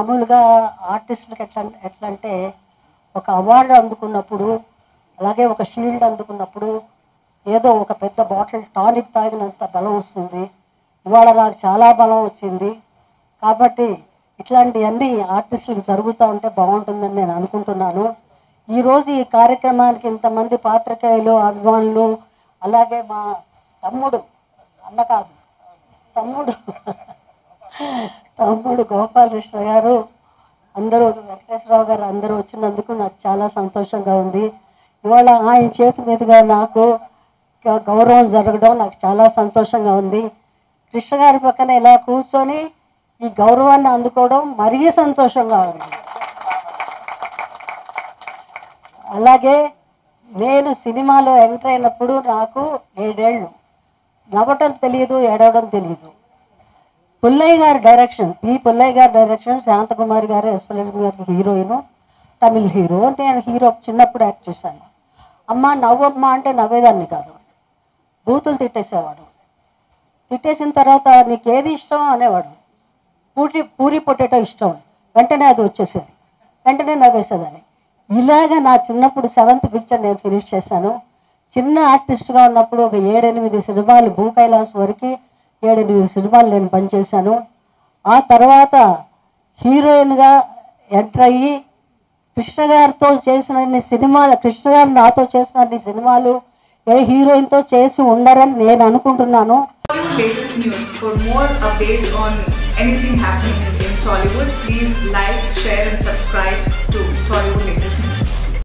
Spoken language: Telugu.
మామూలుగా ఆర్టిస్టులకు ఎట్లా ఎట్లా అంటే ఒక అవార్డు అందుకున్నప్పుడు అలాగే ఒక షీల్డ్ అందుకున్నప్పుడు ఏదో ఒక పెద్ద బాటిల్ టానిక్ తాగినంత బలం వస్తుంది. ఇవాళ నాకు చాలా బలం వచ్చింది. కాబట్టి ఇట్లాంటివన్నీ ఆర్టిస్టులకు జరుగుతూ ఉంటే బాగుంటుందని నేను అనుకుంటున్నాను. ఈరోజు ఈ కార్యక్రమానికి ఇంతమంది పాత్రికేయులు అభిమానులు అలాగే మా తమ్ముడు అన్న కాదు తమ్ముడు తమ్ముడు గోపాలకృష్ణ గారు అందరూ వెంకటేశ్వరరావు గారు అందరూ వచ్చినందుకు నాకు చాలా సంతోషంగా ఉంది. ఇవాళ ఆయన చేతి మీదుగా నాకు గౌరవం జరగడం నాకు చాలా సంతోషంగా ఉంది. కృష్ణ గారి పక్కన ఇలా కూర్చొని ఈ గౌరవాన్ని అందుకోవడం మరీ సంతోషంగా ఉంది. అలాగే నేను సినిమాలో ఎంటర్ అయినప్పుడు నాకు ఏడేళ్ళు. నవ్వటం తెలియదు ఏడవడం తెలియదు. పుల్లయ్య గారి డైరెక్షన్ పి పుల్లయ్య గారి డైరెక్షన్ శాంతకుమారి గారు ఎస్పలక్ష్మి గారికి హీరోయిన్ తమిళ్ హీరో. అంటే నేను హీరో చిన్నప్పుడు యాక్ట్ చేశాను. అమ్మ నవ్వమ్మ అంటే నవ్వేదాన్ని కాదు. బూతులు తిట్టేసేవాడు. తిట్టేసిన తర్వాత నీకు ఏది ఇష్టం అనేవాడు. పూరి పూరి పొటాటో ఇష్టం. వెంటనే అది వచ్చేసేది. వెంటనే నవ్వేసేదాన్ని. ఇలాగ నా చిన్నప్పుడు సెవెంత్ పిక్చర్ నేను ఫినిష్ చేశాను. చిన్న ఆర్టిస్ట్గా ఉన్నప్పుడు ఒక ఏడెనిమిది సినిమాలు భూ కైలాస్ వరకు ఏడెనిమిది సినిమాలు నేను పనిచేశాను. ఆ తర్వాత హీరోయిన్గా ఎంటర్ అయ్యి కృష్ణ గారితో చేసిన సినిమాలు కృష్ణ గారు నాతో చేసిన సినిమాలు ఏ హీరోయిన్తో చేసి ఉండరని నేను అనుకుంటున్నాను.